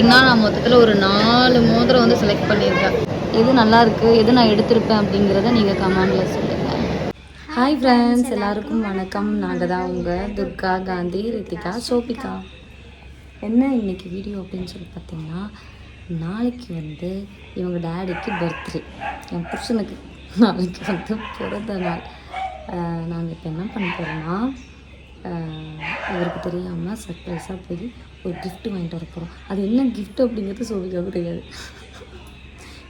பார்த்தீங்கன்னா நான் மொத்தத்தில் ஒரு நாலு மோதிரம் வந்து செலக்ட் பண்ணியிருக்கேன். எது நல்லாயிருக்கு எது நான் எடுத்திருப்பேன் அப்படிங்கிறத நீங்கள் கமெண்டில் சொல்லுங்கள் ஹாய் ஃப்ரெண்ட்ஸ் எல்லாருக்கும் வணக்கம். நாங்கள் தான் உங்கள் துர்கா காந்தி ரித்திகா சோபிகா. என்ன இன்னைக்கு வீடியோ அப்படின்னு சொல்லி பார்த்தீங்கன்னா நாளைக்கு வந்து இவங்க டேடிக்கு பர்த்டே என் புருஷனுக்கு நாளைக்கு வந்து பிறந்த நாள். நாங்கள் இப்போ என்ன பண்ண போகிறோம்னா இவருக்கு தெரியாமல் சர்ப்ரைஸாக போய் ஒரு கிஃப்ட்டு வாங்கிட்டு வர போகிறோம் அது என்ன கிஃப்ட் அப்படிங்கிறது சோபிக்காவுக்கு தெரியாது.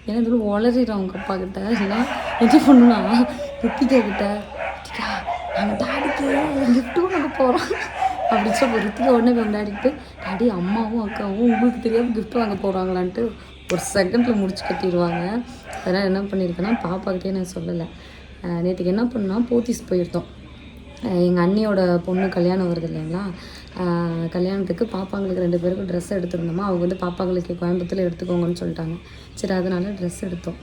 ஏன்னா இதில் உளறிடும் அவங்க அப்பா கிட்ட. இல்லைன்னா என்ன பண்ணுனா? ரித்திகா கிட்ட ரித்திகா நாங்கள் டாடிக்கு கிஃப்ட்டும் நாங்கள் போகிறோம் அப்படின்னு சொல்லி ரித்திகா உடனே போய் டாடிக்கு டாடி அம்மாவும் அக்காவும் உங்களுக்கு தெரியாமல் கிஃப்ட் வாங்க போகிறாங்களான்ட்டு ஒரு செகண்டில் முடிச்சு கட்டிடுவாங்க. அதனால் என்ன பண்ணியிருக்கேன்னா பாப்பாக்கிட்டே நான் சொல்லலை. நேற்றுக்கு என்ன பண்ணால் போத்தீஸ் போயிருந்தோம். எங்கள் அண்ணியோட பொண்ணு கல்யாணம் வருது இல்லைங்களா? கல்யாணத்துக்கு பாப்பாங்களுக்கு ரெண்டு பேருக்கும் ட்ரெஸ் எடுத்துருந்தோமா அவங்க வந்து பாப்பாங்களுக்கு கோயம்புத்தூரில் எடுத்துக்கோங்கன்னு சொல்லிட்டாங்க. சரி அதனால ட்ரெஸ் எடுத்தோம்.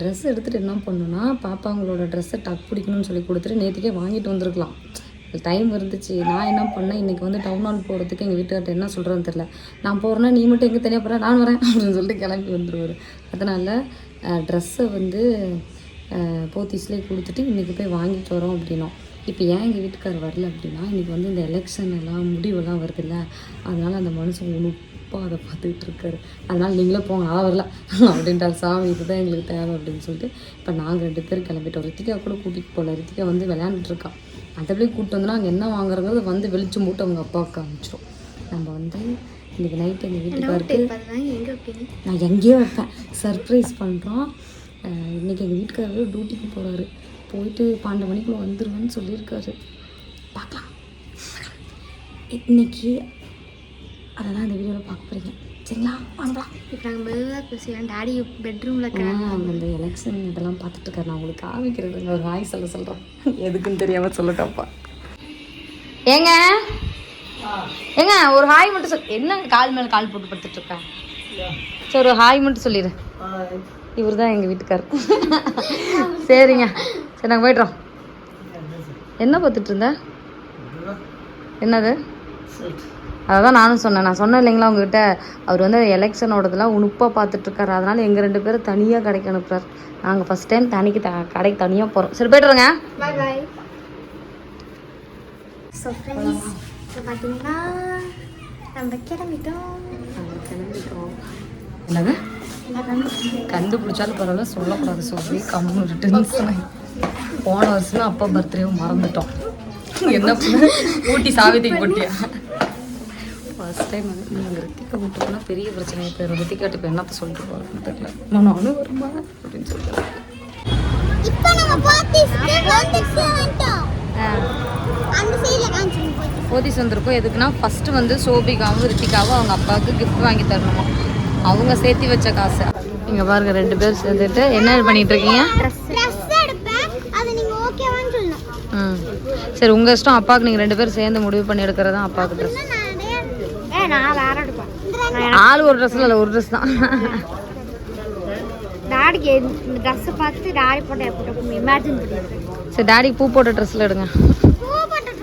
ட்ரெஸ் எடுத்துகிட்டு என்ன பண்ணோன்னா பாப்பாங்களோட ட்ரெஸ்ஸை டக் பிடிக்கணும்னு சொல்லி கொடுத்துட்டு நேற்றுக்கே வாங்கிட்டு வந்திருக்கலாம். டைம் இருந்துச்சு. நான் என்ன பண்ணேன் இன்றைக்கி வந்து டவுன் ஹால் போகிறதுக்கு எங்கள் வீட்டுக்கார்ட்ட என்ன சொல்கிறேன்னு தெரில நான் போகிறேன்னா நீ மட்டும் எங்கே தனியாக போகிறேன் நான் வரேன் அப்படின்னு சொல்லிட்டு கிளம்பி வந்துடுவார் அதனால் ட்ரெஸ்ஸை வந்து போத்தீஸ்லேயே கொடுத்துட்டு இன்றைக்கி போய் வாங்கிட்டு வரோம் அப்படின்னோம். இப்போ ஏன் எங்கள் வீட்டுக்கார் வரல அப்படின்னா இன்றைக்கி வந்து இந்த எலெக்ஷன் எல்லாம் முடிவெல்லாம் வருதுல்ல அதனால் அந்த மனுஷன் உணுப்பாக அதை பார்த்துக்கிட்டு இருக்காரு. அதனால் நீங்களே போங்க நான் வரல. அப்படின்ட்டார் சாமி இதுதான் எங்களுக்கு தேவை அப்படின்னு சொல்லிட்டு இப்போ நாங்கள் ரெண்டு பேரும் கிளம்பிட்டோம். ரித்திகா கூட கூட்டிகிட்டு போகல ரித்திகா வந்து விளையாண்டுட்டு இருக்கா. மற்றபடி கூப்பிட்டு வந்தோன்னா அங்கே என்ன வாங்குறங்கிறது வந்து வெளிச்சம் போட்டு அவங்க அப்பாவுக்கு காமிச்சிரும். நம்ம வந்து இன்றைக்கி நைட் எங்கள் வீட்டுக்காருக்கு நான் எங்கேயோ வைப்பேன். சர்ப்ரைஸ் பண்ணுறோம் இன்றைக்கி எங்கள் வீட்டுக்காரர் டியூட்டிக்கு போகிறாரு போயிட்டு பன்னெண்டு மணிக்குள்ள வந்துருவேன்னு சொல்லியிருக்காரு. பார்க்கலாம். இன்னைக்கு அதெல்லாம் இந்த வீடியோவில் பார்க்க போகிறீங்க சரிங்களா? வாங்கலாம். இப்போ நாங்கள் மெதுவாக பேசலாம் டாடி பெட்ரூமில் அவங்க இந்த எலெக்ஷன் இதெல்லாம் பார்த்துட்டு இருக்காரு நான் உங்களுக்கு காமிக்கிறதுங்க ஒரு ஹாய் சொல்ல சொல்கிறேன் எதுக்குன்னு தெரியாமல் சொல்லட்டப்பா ஏங்க? ஏங்க ஒரு ஹாய் மட்டும் சொல். என்ன கால் மேலே கால் போட்டு படுத்துட்டு இருக்கேன் சரி ஒரு ஹாய் மட்டும் சொல்லிடு. இவர் தான் எங்கள் வீட்டுக்கார். சரிங்க. சரி நாங்கள் போய்ட்றோம் என்ன பார்த்துட்டு இருந்த? என்னது? அதை தான் நானும் சொன்னேன். நான் சொன்னேன் இல்லைங்களா உங்ககிட்ட? அவர் வந்து எலெக்ஷனோடதெல்லாம் உணுப்பாக பார்த்துட்டு இருக்காரு. அதனால எங்கள் ரெண்டு பேரும் தனியாக கடைக்கு அனுப்புறாரு. நாங்கள் ஃபஸ்ட் டைம் தனிக்கு த கடைக்கு தனியாக போகிறோம் சரி போய்ட்டு வரேங்க பாய் பாய் ஸோ ஃப்ரெண்ட்ஸ் இப்போ பார்த்தீங்கன்னா நம்ம கிளம்பிட்டோம். பண்ணுறது கண்டுபிடிச்சாலும் பரவாயில்ல சொல்லக்கூடாது சொல்லி கம்முன்னு டென்ஷன் போன வருஷமே அப்பா பர்த்டேவும் மறந்துட்டோம். என்ன ஊட்டி சாவித்திக்கு போட்டியா? ஃபர்ஸ்ட் டைம் வந்து நீங்கள் ரித்திகா போனால் பெரிய பிரச்சனை. இப்போ ரித்திகாட்ட இப்போ என்னத்த சொல்லிட்டு போகிறேன்னு தெரியல. நான் நானும் வருமா? அப்படின்னு சொல்லிட்டு. போதிஸ் வந்திருக்கோம் எதுக்குன்னா ஃபஸ்ட்டு வந்து சோபிகாவும் ரித்திகாவும் அவங்க அப்பாவுக்கு கிஃப்ட் வாங்கி தரணுமா? அவங்க சேர்த்து வச்ச காசு. இங்கே பாருங்க ரெண்டு பேர் சேர்ந்துட்டு என்ன பண்ணிட்டு இருக்கீங்க? ட்ரெஸ் ம். சரி உங்கள் இஷ்டம் அப்பாவுக்கு நீங்கள் ரெண்டு பேரும் சேர்ந்து முடிவு பண்ணி எடுக்கிறது அப்பாவுக்கு ட்ரெஸ் ஆள் ஒரு ட்ரெஸ்ல இல்லை ஒரு ட்ரெஸ் தான். டாடிக்கு இந்த ட்ரெஸ்ஸை பார்த்து டாடி போட்ட போட்டு இமேஜின் பண்ணிடுறேன் சரி டாடிக்கு பூ போட்ட ட்ரெஸ்ஸில் எடுங்க.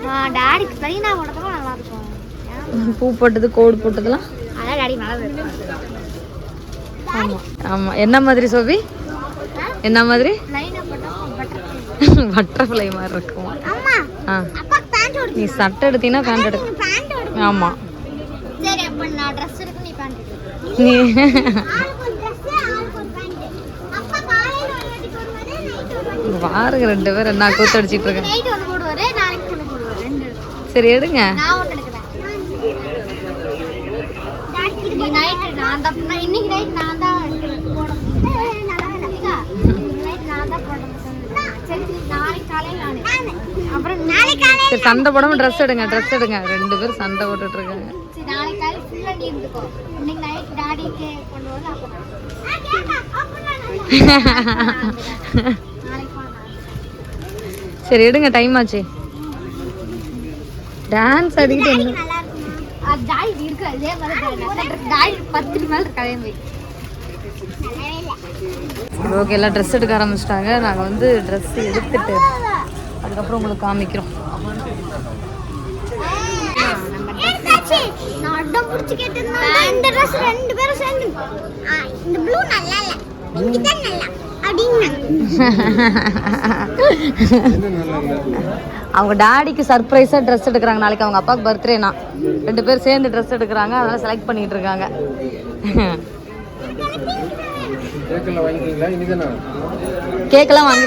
ஆ டாடிக்கு பிளைனா போட்டதும் நல்லா இருக்கும். பூ போட்டது கோடு போட்டதெல்லாம் அதான் டாடி நல்லா இருக்கும் ஆமாம் ஆமாம் என்ன மாதிரி சோபி? என்ன மாதிரி? பட்டர்ஃப்ளை மாதிரி இருக்கும்? ஆ. நீ சட்டை எடுத்தீங்கன்னா பேண்ட் எடுக்க ஆமாம் நீ பாருங்க ரெண்டு பேரும் என்ன கூத்து அடிச்சிட்டு இருக்கேன் சரி எடுங்க. இன்னைக்கு நைட் நான் சரி சண்டை போடாம ட்ரெஸ் எடுங்க ட்ரெஸ் எடுங்க. ரெண்டு பேரும் சண்டை போட்டுட்டு இருக்காங்க சரி எடுங்க டைம் ஆச்சு. டான்ஸ் ஆடிக்கிட்டு என்ன நல்லா இருக்குமா அது டாடி இருக்கு? அதே மாதிரி டாடி பத்து மேல இருக்கு அதே மாதிரி ஓகே எல்லாம் ட்ரெஸ் எடுக்க ஆரம்பிச்சிட்டாங்க. நாங்கள் வந்து ட்ரெஸ் எடுத்துட்டு அதுக்கப்புறம் உங்களுக்கு காமிக்கிறோம். நம்ம என்னாச்சு நான் அடம் பிடிச்சி கேட்டதுனால இந்த ட்ரெஸ் ரெண்டு பேரும் சேர்ந்து ஆ, இந்த ப்ளூ நல்லா இல்ல. பிங்க் தான் நல்லா. அப்படின்னு அவங்க டாடிக்கு சர்ப்ரைஸாக ட்ரெஸ் எடுக்கிறாங்க. நாளைக்கு அவங்க அப்பாவுக்கு பர்த்டேனா ரெண்டு பேரும் சேர்ந்து ட்ரெஸ் எடுக்கிறாங்க. அதனால செலக்ட் பண்ணிட்டு இருக்காங்க. கேக்கெல்லாம் வாங்கி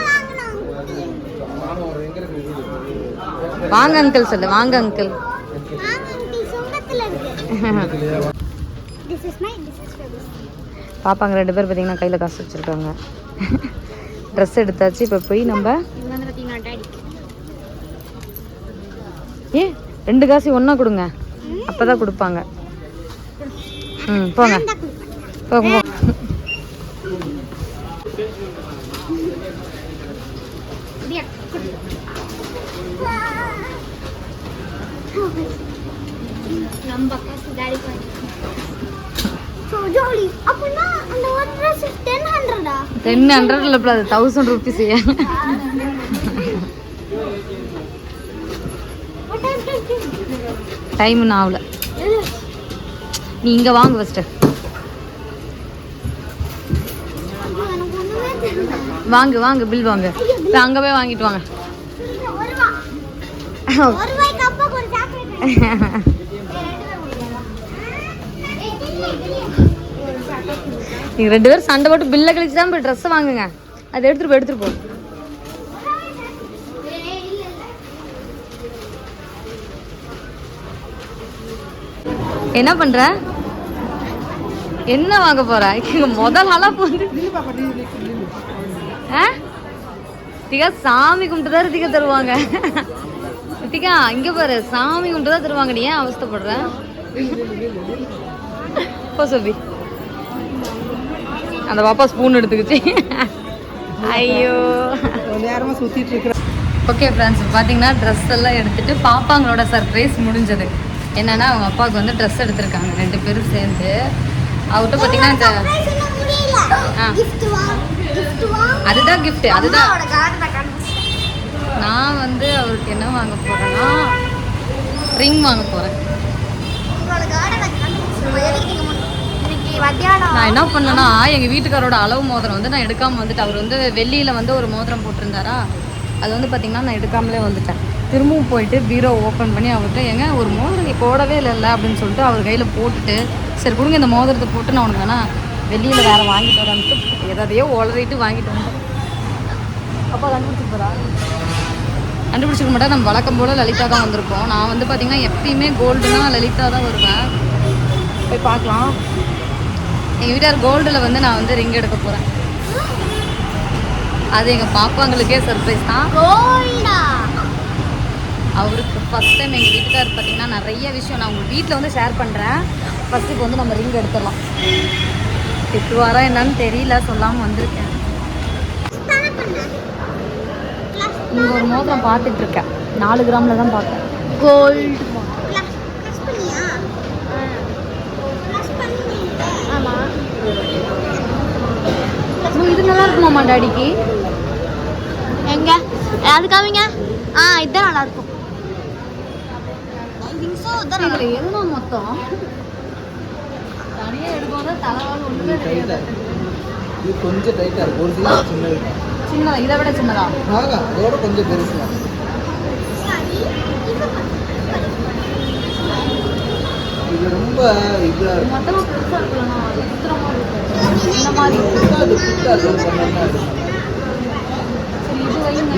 வாங்க அங்கிள் சொல்லு வாங்க அங்கிள் பாப்பாங்க ரெண்டு பேர் பார்த்தீங்கன்னா கையில் காசு வச்சுருக்காங்க. ட்ரெஸ் எடுத்தாச்சு. இப்போ போய் நம்ம ஏ ரெண்டு காசு ஒன்றா கொடுங்க. அப்போ தான் கொடுப்பாங்க. ம் போங்க. போங்க போங்க. நம்ம அப்படின்னா அந்த ட்ரெஸ் டென் ஹண்ட்ரடா டென் ஹண்ட்ரட் இல்லை அது தௌசண்ட் ருபீஸ் டைம் இன்னும் ஆகல நீ இங்கே வாங்க ஃபஸ்ட்டு வாங்க வாங்க பில் வாங்க. அங்கே போய் வாங்கிட்டு வாங்க ஒரு ரூபா ஒரு ரூபாய்க்கு அப்பாக்கு ஒரு சாக்லேட் நீங்கள் ரெண்டு பேரும் சண்டை போட்டு பில்லை கழிச்சு தான் போய் ட்ரெஸ்ஸை வாங்குங்க. அதை எடுத்துகிட்டு போய் எடுத்துகிட்டு போ. என்ன பண்ற? என்ன வாங்க போற? இங்க முதல் ஆளா போகுது ஆ? சாமி கும்பிட்டு தான் ரித்திகா தருவாங்க. ரித்திகா இங்க பாரு சாமி கும்பிட்டு தான் தருவாங்க. நீ ஏன் அவஸ்தைப்படுற? போ சோபி அந்த பாப்பா ஸ்பூன் எடுத்துக்கிச்சு. ஐயோ. நேரமாக சுற்றிட்டு இருக்கிற ஓகே ஃப்ரெண்ட்ஸ் பார்த்தீங்கன்னா ட்ரெஸ் எல்லாம் எடுத்துட்டு பாப்பாங்களோட சர்ப்ரைஸ் முடிஞ்சது. என்னன்னா அவங்க அப்பாவுக்கு வந்து ட்ரெஸ் எடுத்திருக்காங்க ரெண்டு பேரும் சேர்ந்து. அவர்கிட்ட பார்த்தீங்கன்னா இந்த அதுதான் gift. அதுதான் நான் வந்து அவருக்கு என்ன வாங்க போறேன்னா ரிங் வாங்க கார்டை நான் என்ன பண்ணேன்னா எங்கள் வீட்டுக்காரோட அளவு மோதிரம் வந்து நான் எடுக்காமல் வந்துட்டேன். அவர் வந்து வெள்ளியில் வந்து ஒரு மோதிரம் போட்டிருந்தாரா? அது வந்து பார்த்தீங்கன்னா நான் எடுக்காமலே வந்துட்டேன். திரும்பவும் போயிட்டு பீரோ ஓப்பன் பண்ணி அவர்கிட்ட ஏங்க ஒரு மோதிரம் நீ போடவே இல்லைல்ல அப்படின்னு சொல்லிட்டு அவர் கையில் போட்டுட்டு சரி கொடுங்க இந்த மோதிரத்தை போட்டு நான் உனக்கு வேணா வெளியில் வேறு வாங்கிட்டு வரேன்ட்டு எதையோ ஒளரிட்டு வாங்கிட்டு வந்தேன். அப்போ கண்டுபிடிச்சி கண்டுபிடிச்சிக்க மாட்டேன் நம்ம வழக்கம் போல் லலிதா தான் வந்திருப்போம். நான் வந்து பார்த்தீங்கன்னா எப்பயுமே கோல்டுனா லலிதா தான் வருவேன். போய் பார்க்கலாம். எங்கள் வீட்டார் கோல்டில் வந்து நான் வந்து ரிங் எடுக்க போகிறேன் அது எங்கள் பாப்பாங்களுக்கே சர்ப்ரைஸ் தான். அவருக்கு ஃபஸ்ட் டைம் எங்கள் வீட்டுக்கார் பார்த்தீங்கன்னா நிறைய விஷயம் நான் உங்கள் வீட்டில் வந்து ஷேர் பண்ணுறேன் ஃபஸ்ட்டு இப்போ வந்து நம்ம ரிங் எடுத்துடலாம். திட்டுவாரா என்னன்னு தெரியல சொல்லாமல் வந்திருக்கேன். இங்கே ஒரு மோதிரம் பார்த்துட்டு இருக்கேன். நாலு கிராமில் தான் பார்த்தேன். கோல்டு ப்ளஸ் பண்ணியா ப்ளஸ் பண்ணி ஆமா இது நல்லா இருக்குமாம்மா டாடிக்கு? எங்க? அது காமிங்க ஆ இதுதான் நல்லா இருக்கும். இதில் எதுனா மொத்தம் தனியாக எடுக்கும்போது தலைவாள் ஒன்றுமே தெரியாது. இது கொஞ்சம் டைட்டாக இருக்கும் ஒரு சின்னது. சின்னதா? இதை விட சின்னதா? ஆகா அதோட கொஞ்சம் பெருசு இது ரொம்ப இதாக இருக்கும் மொத்தமாக பெருசாக இருக்கலாம் மாதிரி.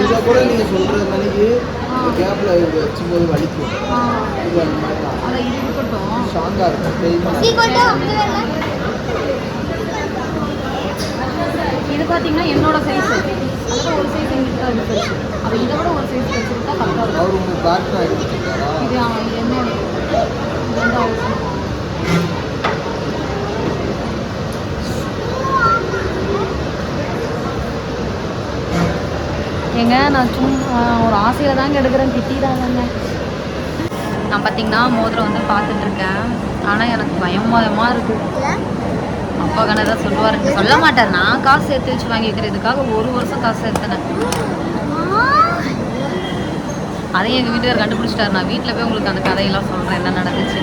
இது கூட நீங்கள் சொல்கிற மணிக்கு கேப்பில் வச்சும்போது வலிக்கும். இது அந்த மாதிரி தான். ஸ்ட்ராங்காக இருக்கும். இது பார்த்தீங்கன்னா என்னோட சைஸ் ஒரு சைஸ் எங்கிட்ட இருக்கு அப்போ இதை விட ஒரு சைஸ் வச்சுருந்தா கரெக்டாக இருக்கும் அவர் உங்களுக்கு பேக் இது என்னோட இது வந்து அவருக்கு. ஏங்க நான் சும்மா ஒரு ஆசையில் தாங்க எடுக்கிறேன். திட்டிடாங்க நான் பார்த்தீங்கன்னா மோதிரம் வந்து பார்த்துட்ருக்கேன் ஆனால் எனக்கு பயமாதமாக இருக்குது அப்பா கண்ணை சொல்லுவார். சொல்ல மாட்டார். நான் காசு சேர்த்து வச்சு வாங்கிக்கிறேன் ஒரு வருஷம் காசு சேர்த்துனேன் அதையும் எங்கள் வீட்டுக்கார் கண்டுபிடிச்சிட்டாரு. நான் வீட்டில் போய் உங்களுக்கு அந்த கதையெல்லாம் சொல்கிறேன் என்ன நடந்துச்சு.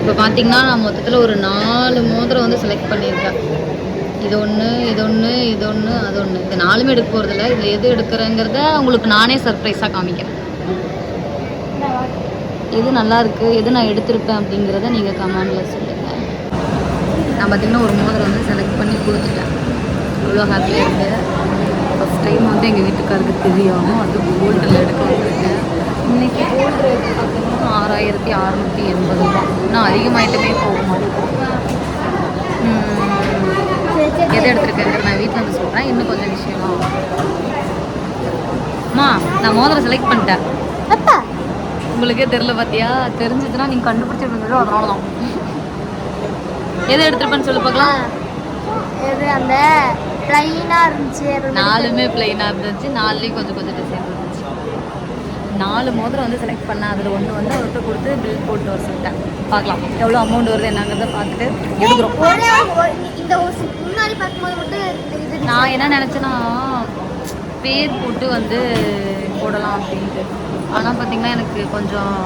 இப்போ பார்த்தீங்கன்னா நான் மொத்தத்தில் ஒரு நாலு மோதிரம் வந்து செலக்ட் பண்ணியிருக்கேன். இது ஒன்று இது ஒன்று இது ஒன்று அது ஒன்று இது நாலுமே எடுக்க போகிறதில்ல இதில் எது எடுக்கிறேங்கிறத உங்களுக்கு நானே சர்ப்ரைஸாக காமிக்கிறேன். எது நல்லா இருக்குது எது நான் எடுத்திருப்பேன் அப்படிங்கிறத நீங்கள் கமெண்டில் சொல்லுங்கள் நான் பார்த்தீங்கன்னா ஒரு மோதிரம் வந்து செலக்ட் பண்ணி கொடுத்துட்டேன். அவ்வளோ ஹாப்பியாக இருக்குது ஃபஸ்ட் டைம் வந்து எங்கள் வீட்டுக்காருக்கு தெரியும் அது கோல்டில் எடுக்க வந்திருக்கேன் இன்னைக்கு கோல்டு ரேட் பார்த்தீங்கன்னா ஆறாயிரத்தி அறநூற்றி எண்பது ரூபா இன்னும் அதிகமாகிட்டமே போக மாட்டேன் எது எடுத்திருக்கேங்கிற நான் வீட்டில் வந்து சொல்கிறேன் இன்னும் கொஞ்சம் விஷயம்லாம் அம்மா நான் மோதிரம் செலக்ட் பண்ணிட்டேன். அப்பா. உங்களுக்கே தெரில பார்த்தியா தெரிஞ்சதுன்னா நீங்கள் கண்டுபிடிச்சிருந்தீங்களோ அதனால தான் எதை எடுத்துருப்பேன்னு சொல்லி பார்க்கலாம். இது அந்த ப்ளைனாக இருந்துச்சு நாலுமே பிளைனாக இருந்துச்சு. நாலுலேயும் கொஞ்சம் கொஞ்சம் டிசைன் நாலு மோதிரம் வந்து செலக்ட் பண்ணேன். அதில் ஒன்று வந்து அவர்கிட்ட கொடுத்து பில் போட்டு வர சொல்லிட்டேன். பார்க்கலாம். எவ்வளோ அமௌண்ட் வருது என்னங்கிறத பார்த்துட்டு எடுக்கிறோம். இந்த முன்னாடி பார்க்கும்போது மட்டும் நான் என்ன நினச்சேன்னா பேர் போட்டு வந்து போடலாம் அப்படின்ட்டு. ஆனால் பார்த்தீங்கன்னா எனக்கு கொஞ்சம்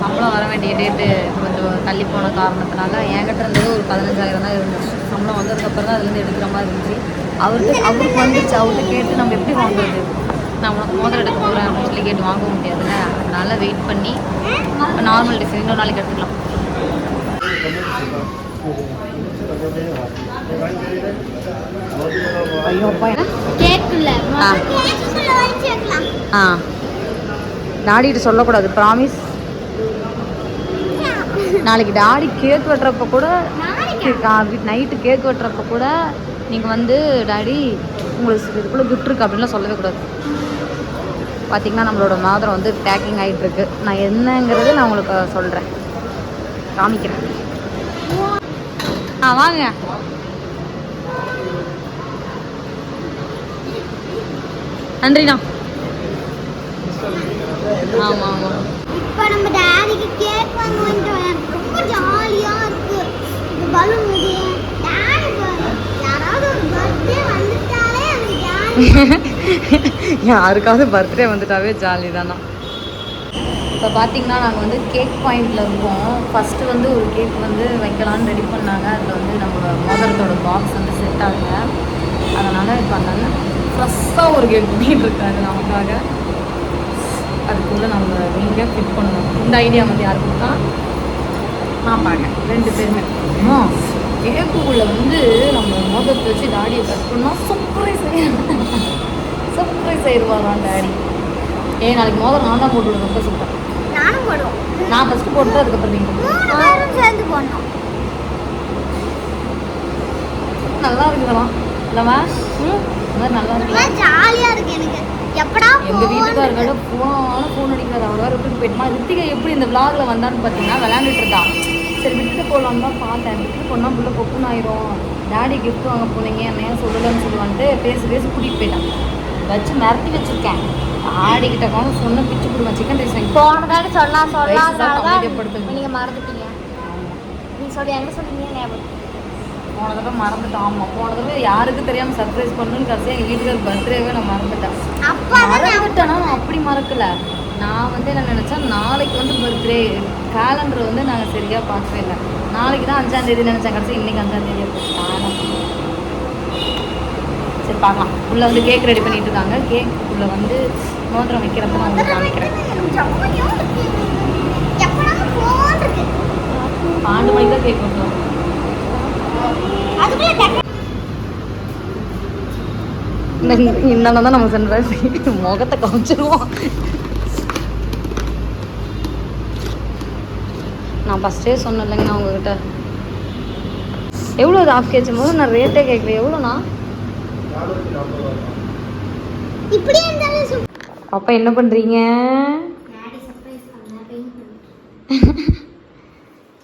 சம்பளம் வர வேண்டிய டேட்டு கொஞ்சம் தள்ளி போன காரணத்தினால என்கிட்ட இருந்தது ஒரு பதினஞ்சாயிரம் தான் இருந்துச்சு. சம்பளம் வந்ததுக்கப்புறம் தான் அதுலேருந்து எடுக்கிற மாதிரி இருந்துச்சு. அவருக்கு அவருக்கு வந்துச்சு. அவர்கிட்ட கேட்டு நம்ம எப்படி வாங்குறது? நான் உனக்கு மோதிரம் எடுக்க போகிறேன் அப்படின்னு சொல்லி கேட்டு வாங்க முடியாதுல்ல? அதனால வெயிட் பண்ணி நார்மல் டிசைன் இன்னொரு நாளைக்கு எடுத்துக்கலாம். ஆ. டாடிகிட்ட சொல்லக்கூடாது ப்ராமிஸ் நாளைக்கு டாடி கேக் வெட்டுறப்ப கூட நைட்டு கேக் வெட்டுறப்ப கூட நீங்கள் வந்து டாடி உங்களுக்கு இதுக்குள்ளே கிஃப்ட் இருக்கு அப்படின்லாம் சொல்லவே கூடாது. பார்த்தீங்கன்னா நம்மளோட மாதரம் வந்து பேக்கிங் ஆகிட்டு இருக்கு நான் என்னங்கிறது நான் உங்களுக்கு சொல்கிறேன் காமிக்கிறேன். ஆ வாங்க. நன்றிண்ணா. ஆமாம் ஆமாம் இப்போ நம்ம டாடிக்கு கேக் வாங்க வந்துட்டோம் ரொம்ப ஜாலியா இருக்கு. இந்த பலூன் டாடி யாராவது ஒரு பர்த்டே வந்துட்டாலே ஜாலி யாருக்காவது பர்த்டே வந்துட்டாவே ஜாலி தானா. இப்போ பார்த்தீங்கன்னா நாங்கள் வந்து கேக் பாயிண்டில் இருக்கோம் ஃபஸ்ட்டு வந்து ஒரு கேக் வந்து வைக்கலாம்னு ரெடி பண்ணாங்க. அதில் வந்து நம்மளோட மோதிரத்தோட பாக்ஸ் வந்து செட் ஆகல. அதனால் இப்போ அந்த ஃப்ரெஷ்ஷாக ஒரு கேக் பண்ணிட்டு இருக்காரு நமக்காக. அதுக்குள்ளே நம்ம நீங்கள் ஃபிட் பண்ணணும். இந்த ஐடியா வந்து யார் கொடுத்தா? நான் பாருங்க ரெண்டு பேருமே. கேக்குக்குள்ளே வந்து நம்ம மோதிரத்தை வச்சு டாடியை கட் பண்ணால் சர்ப்ரைஸ் ஆயிடுவாராம் டாடி ஏ நாளைக்கு மோதிரம் நான் தான் போட்டு விடுவேன் சூப்பர் நானும் போடுவோம் நான் ஃபஸ்ட்டு போட்டு அதுக்கப்புறம் நீங்கள் சேர்ந்து போடணும். நல்லா இருக்குதெல்லாம் இல்லைம்மா ம் நல்லா இருக்குல்ல ஜாலியா இருக்கு எனக்கு. எப்படா எங்கள் வீட்டுக்காரர்கிட்ட ஃபோனாலும் ஃபோன் அடிக்கிறாரு. வேறு விட்டுட்டு போயிட்டுமா ரித்திகா எப்படி இந்த vlogல வந்தான்னு பார்த்தீங்கன்னா விளையாண்டுட்டு இருக்கா. சரி விட்டுட்டு போகலான்னு தான் பார்த்தேன். விட்டுட்டு போனால் புள்ள பொக்குன்னு ஆயிரும். டாடி gift வாங்க போனீங்க என்ன ஏன் சொல்லலைன்னு சொல்லுவான்ட்டு பேசி பேசி கூட்டிகிட்டு போயிட்டான் வச்சு மிரட்டி வச்சிருக்கேன். ஆடிக்கிட்ட காணும் சொன்ன பிச்சு கொடுவேன் சிக்கன் ரைஸ் வாங்கி போனதாடி தான் சொல்லலாம் அமைதிப்படுத்துங்க. நீங்க மறந்துட்டீங்க. நீங்க சொல்லி எங்க சொன்னீங்க ஞாபகம்? போன தடவை மறந்துட்டோம் ஆமாம் போன தடவை யாருக்கு தெரியாமல் சர்ப்ரைஸ் பண்ணணும்னு கடைசியாக எங்கள் வீட்டுக்கார் பர்த்டேவே நான் மறந்துட்டேன். அப்பா மறந்துட்டேனா நான் அப்படி மறக்கல. நான் வந்து என்ன நினச்சேன் நாளைக்கு வந்து பர்த்டே கேலண்டர் வந்து நாங்கள் சரியாக பார்க்கவே இல்லை. நாளைக்கு தான் அஞ்சாம் தேதி நினச்சேன் கடைசி இன்னைக்கு அஞ்சாம் தேதி சரி பார்க்கலாம் உள்ள வந்து கேக் ரெடி பண்ணிட்டு இருக்காங்க. கேக் உள்ள வந்து மோதிரம் வைக்கிறப்ப நான் உங்களுக்கு காமிக்கிறேன். எப்படா ஆண்டு மணிக்கு தான் கேக் வந்துடும் வரும். தான் நம்ம சென்ற முகத்தை காமிச்சிருவோம். நான் ஃபஸ்ட்டே சொன்னேன் நான் உங்ககிட்ட. எவ்வளோ இது ஆஃப் கேஜி போது நான் ரேட்டே கேட்கல. எவ்வளோண்ணா இருந்தாலும் சூப்பர் அப்பா என்ன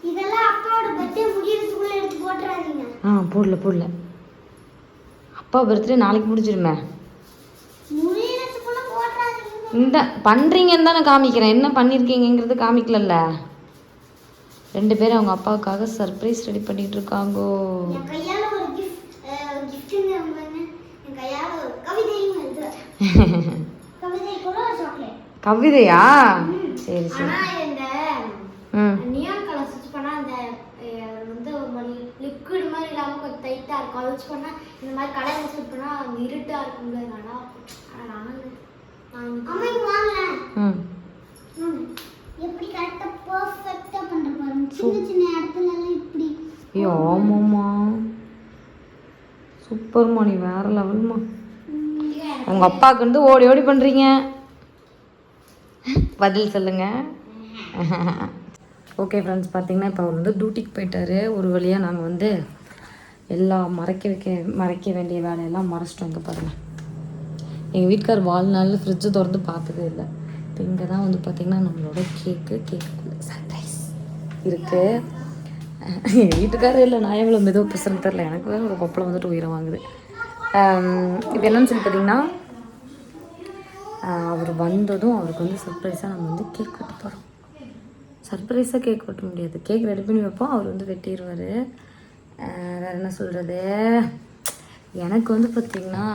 இதெல்லாம் அப்பாவோட பர்த்டே முடியறதுக்குள்ள எடுத்து போட்டுறாதீங்க. ஆ போடல போடல. அப்பா பர்த்டே நாளைக்கு முடிஞ்சிருமே. இந்த பண்ணுறீங்கன்னு தானே காமிக்கிறேன். என்ன பண்ணியிருக்கீங்கிறது காமிக்கலல்ல. ரெண்டு பேரும் அவங்க அப்பாவுக்காக சர்ப்ரைஸ் ரெடி பண்ணிட்டு இருக்காங்கோ என் கையால ஒரு கிஃப்ட் கிஃப்ட்ங்க என் கையால ஒரு கவிதையும் எழுதுறேன் கவிதை கூட ஒரு சாக்லேட் கவிதையா? சரி சரி. ஆமாம்மா. சூப்பர்மா நீ வேற லெவல்மா உங்க அப்பாவுக்கு வந்து ஓடி ஓடி பண்றீங்க. பதில் சொல்லுங்க. ஓகே ஃப்ரெண்ட்ஸ் பார்த்தீங்கன்னா இப்போ அவர் வந்து டியூட்டிக்கு போயிட்டாரு. ஒரு வழியாக நாங்கள் வந்து எல்லா மறைக்க வைக்க மறைக்க வேண்டிய வேலையெல்லாம் மறைச்சிட்டோம் இங்கே பாருங்கள் எங்கள் வீட்டுக்கார் வாழ்நாளில் ஃப்ரிட்ஜை திறந்து பார்த்ததே இல்லை. இப்போ இங்கே தான் வந்து பார்த்திங்கன்னா நம்மளோட கேக்கு கேக்குக்குள்ளே சர்ப்ரைஸ் இருக்குது எங்கள் வீட்டுக்காரர் இல்லை நான் எவ்வளோ மெதுவாக பேசுகிறேன்னு தெரில எனக்கு வேறு ஒரு கொப்பளம் வந்துட்டு உயிரை வாங்குது. இப்போ என்னன்னு சொல்லி பார்த்தீங்கன்னா அவர் வந்ததும் அவருக்கு வந்து சர்ப்ரைஸாக நம்ம வந்து கேக் வெட்ட போகிறோம் சர்ப்ரைஸாக கேக் வெட்ட முடியாது. கேக் ரெடி பண்ணி வைப்போம். அவர் வந்து வெட்டிடுவார் வேறு என்ன சொல்கிறது எனக்கு வந்து பார்த்திங்கன்னா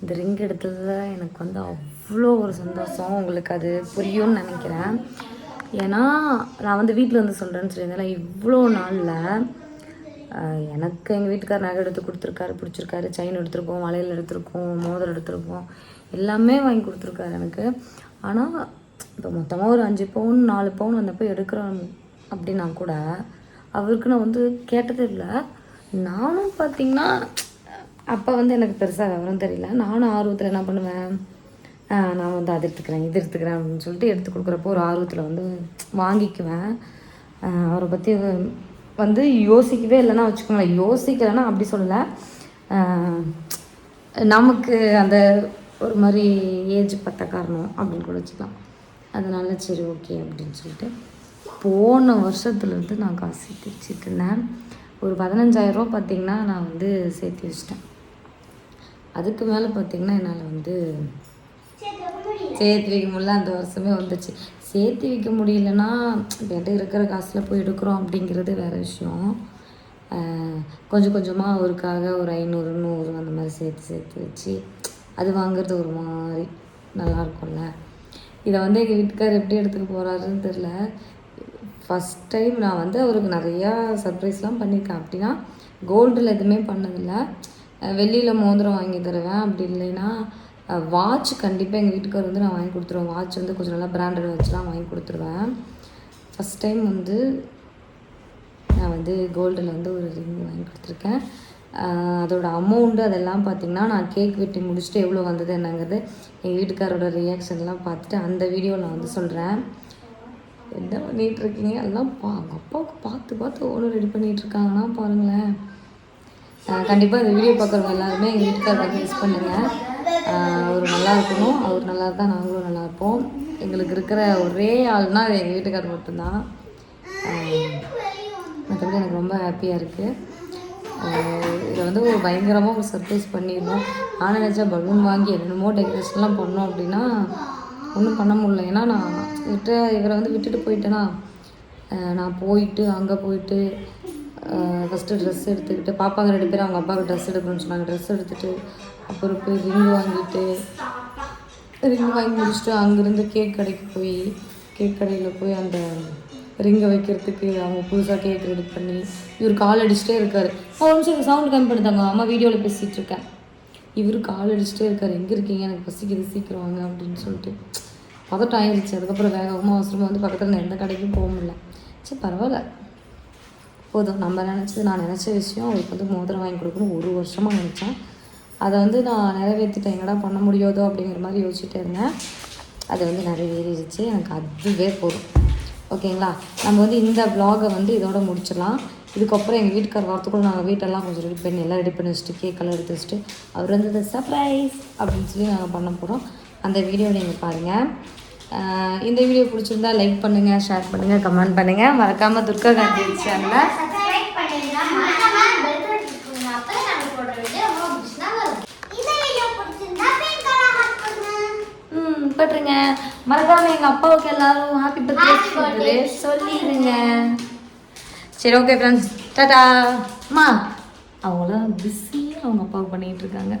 இந்த ரிங் எடுத்ததுல எனக்கு வந்து அவ்வளோ ஒரு சந்தோஷம். உங்களுக்கு அது புரியும்னு நினைக்கிறேன். ஏன்னா நான் வந்து வீட்டில் வந்து சொல்கிறேன்னு சொல்லியிருந்தேன் இவ்வளோ நாளில் எனக்கு எங்கள் வீட்டுக்கார் நகை எடுத்து கொடுத்துருக்காரு பிடிச்சிருக்காரு. செயின் எடுத்திருக்கோம் வளையல் எடுத்திருக்கோம் மோதிரம் எடுத்திருக்கோம். எல்லாமே வாங்கி கொடுத்துருக்காரு எனக்கு. ஆனால் இப்போ மொத்தமாக ஒரு அஞ்சு பவுன் நாலு பவுன் வந்தப்போ எடுக்கிறோம் அப்படின்னா கூட அவருக்கு நான் வந்து கேட்டதே இல்லை. நானும் பார்த்தீங்கன்னா அப்போ வந்து எனக்கு பெருசாக விவரம் தெரியல. நானும் ஆர்வத்தில் என்ன பண்ணுவேன்? நான் வந்து அது எடுத்துக்கிறேன் இது எடுத்துக்கிறேன் அப்படின்னு சொல்லிட்டு எடுத்து கொடுக்குறப்போ ஒரு ஆர்வத்தில் வந்து வாங்கிக்குவேன். அவரை பற்றி வந்து யோசிக்கவே இல்லைன்னா வச்சுக்கோங்களேன். யோசிக்கலைன்னா அப்படி சொல்லலை. நமக்கு அந்த ஒரு மாதிரி ஏஜ் பத்த காரணம் அப்படின்னு கூட வச்சுக்கலாம். அதனால சரி ஓகே அப்படின்னு சொல்லிட்டு போன வருஷத்துலேருந்து நான் காசு சேர்த்து இருந்தேன். ஒரு பதினஞ்சாயிரரூவா பார்த்தீங்கன்னா நான் வந்து சேர்த்து வச்சிட்டேன். அதுக்கு மேலே பார்த்தீங்கன்னா என்னால் வந்து சேர்த்து வைக்க முடியல. அந்த வருஷமே வந்துச்சு. சேர்த்து வைக்க முடியலன்னா என்கிட்ட இருக்கிற காசில் போய் எடுக்கிறோம் அப்படிங்கிறது வேறு விஷயம். கொஞ்சம் கொஞ்சமாக அவருக்காக ஒரு ஐநூறு நூறு அந்த மாதிரி சேர்த்து சேர்த்து வச்சு அது வாங்குறது ஒரு மாதிரி நல்லா இருக்கும்ல. இதை வந்து எங்கள் வீட்டுக்கார் எப்படி எடுத்துகிட்டு போகிறாருன்னு தெரில ஃபஸ்ட் டைம் நான் வந்து அவருக்கு நிறையா சர்ப்ரைஸ்லாம் பண்ணியிருக்கேன். அப்படின்னா கோல்டில் எதுவுமே பண்ணதில்லை. வெள்ளியில் மோதிரம் வாங்கி தருவேன். அப்படி இல்லைன்னா வாட்ச் கண்டிப்பாக எங்கள் வீட்டுக்கார் வந்து நான் வாங்கி கொடுத்துருவேன். வாட்ச் வந்து கொஞ்சம் நல்லா பிராண்டட் வாட்ச்லாம் வாங்கி கொடுத்துருவேன். ஃபஸ்ட் டைம் வந்து நான் வந்து கோல்டில் வந்து ஒரு ரிங் வாங்கி கொடுத்துருக்கேன். அதோட அமௌண்ட்டு அதெல்லாம் பார்த்திங்கன்னா நான் கேக் வெட்டி முடிச்சுட்டு எவ்வளோ வந்தது என்னங்கிறது எங்கள் வீட்டுக்காரோட ரியாக்ஷன்லாம் பார்த்துட்டு அந்த வீடியோவில் நான் வந்து சொல்கிறேன் என்ன பண்ணிகிட்ருக்கீங்க இருக்கீங்க? எல்லாம் பா அவங்க அப்பாவுக்கு பார்த்து பார்த்து ஒன்று ரெடி பண்ணிகிட்ருக்காங்கன்னா பாருங்களேன். கண்டிப்பாக இந்த வீடியோ பார்க்குறவங்க எல்லாருமே எங்கள் வீட்டுக்காரர் மிஸ் பண்ணுங்கள் அவர் நல்லா இருக்கணும். அவர் நல்லா இருந்தால் நாங்களும் நல்லா இருப்போம். எங்களுக்கு இருக்கிற ஒரே ஆள்னா அது எங்கள் வீட்டுக்காரர் மட்டும்தான். மற்றபடி எனக்கு ரொம்ப ஹாப்பியாக இருக்குது இதை வந்து ஒரு பயங்கரமாக ஒரு சர்ப்ரைஸ் பண்ணிடணும் நான் நினச்சா பலூன் வாங்கி என்னென்னமோ டெக்கரேஷன்லாம் பண்ணோம் அப்படின்னா ஒன்றும் பண்ண முடியல. ஏன்னா நான் விட்டு இவரை வந்து விட்டுட்டு போயிட்டேன்னா நான் போயிட்டு அங்கே போயிட்டு ஃபஸ்ட்டு ட்ரெஸ் எடுத்துக்கிட்டு பாப்பாங்க ரெண்டு பேரும் அவங்க அப்பாவுக்கு ட்ரெஸ் எடுக்கணும்னு சொன்னாங்க. ட்ரெஸ் எடுத்துகிட்டு அப்புறம் போய் ரிங் வாங்கிட்டு ரிங் வாங்கி முடிச்சுட்டு அங்கேருந்து கேக் கடைக்கு போய் கேக் கடையில் போய் அந்த ரிங்கை வைக்கிறதுக்கு அவங்க புதுசாக கேக் ரெடி பண்ணி இவர் கால் அடிச்சுட்டே இருக்கார். ஒரு நிமிஷம் சவுண்ட் கம்மி பண்ணித்தாங்க அம்மா வீடியோவில் பேசிகிட்டு இருக்கேன். இவர் கால் அடிச்சுட்டே இருக்கார். எங்கே இருக்கீங்க? எனக்கு பசிக்குது. சீக்கிரம் வாங்க. அப்படின்னு சொல்லிட்டு பதட்டம் ஆயிடுச்சு அதுக்கப்புறம் வேகமாக அவசரமாக வந்து பக்கத்தில் நான் எந்த கடைக்கும் போக முடியல. சரி பரவாயில்ல. போதும் நம்ம நினச்சது நான் நினச்ச விஷயம் அவருக்கு வந்து மோதிரம் வாங்கி கொடுக்கணும். ஒரு வருஷமாக நினச்சேன். அதை வந்து நான் நிறைவேற்றிட்டேன் எங்கடா பண்ண முடியாதோ அப்படிங்கிற மாதிரி யோசிச்சுட்டே இருந்தேன். அது வந்து நிறைவேறிடுச்சு. எனக்கு அதுவே போதும். ஓகேங்களா? நம்ம வந்து இந்த ப்ளாகை வந்து இதோட முடிச்சிடலாம். இதுக்கப்புறம் எங்கள் வீட்டுக்கார் வரத்துக்குள்ள நாங்கள் வீட்டெல்லாம் கொஞ்சம் ரெடி பண்ணி எல்லாம் ரெடி பண்ணி வச்சுட்டு கேக்கெல்லாம் எடுத்து வச்சுட்டு அவர் வந்து சர்ப்ரைஸ் அப்படின்னு சொல்லி நாங்கள் பண்ண போகிறோம் அந்த வீடியோ நீங்கள் பாருங்கள் இந்த வீடியோ பிடிச்சிருந்தா லைக் பண்ணுங்கள் ஷேர் பண்ணுங்கள் கமெண்ட் பண்ணுங்கள் மறக்காமல் துர்கா காந்தி சேனலை பட்டுருங்க. மறக்காம எங்கள் அப்பாவுக்கு எல்லாரும் ஹாப்பி பர்த்டே சொல்லிடுங்க சரி ஓகே ஃப்ரெண்ட்ஸ் டாடா அம்மா அவங்களாம் பிஸியாக அவங்க அப்பாவுக்கு பண்ணிகிட்டு இருக்காங்க.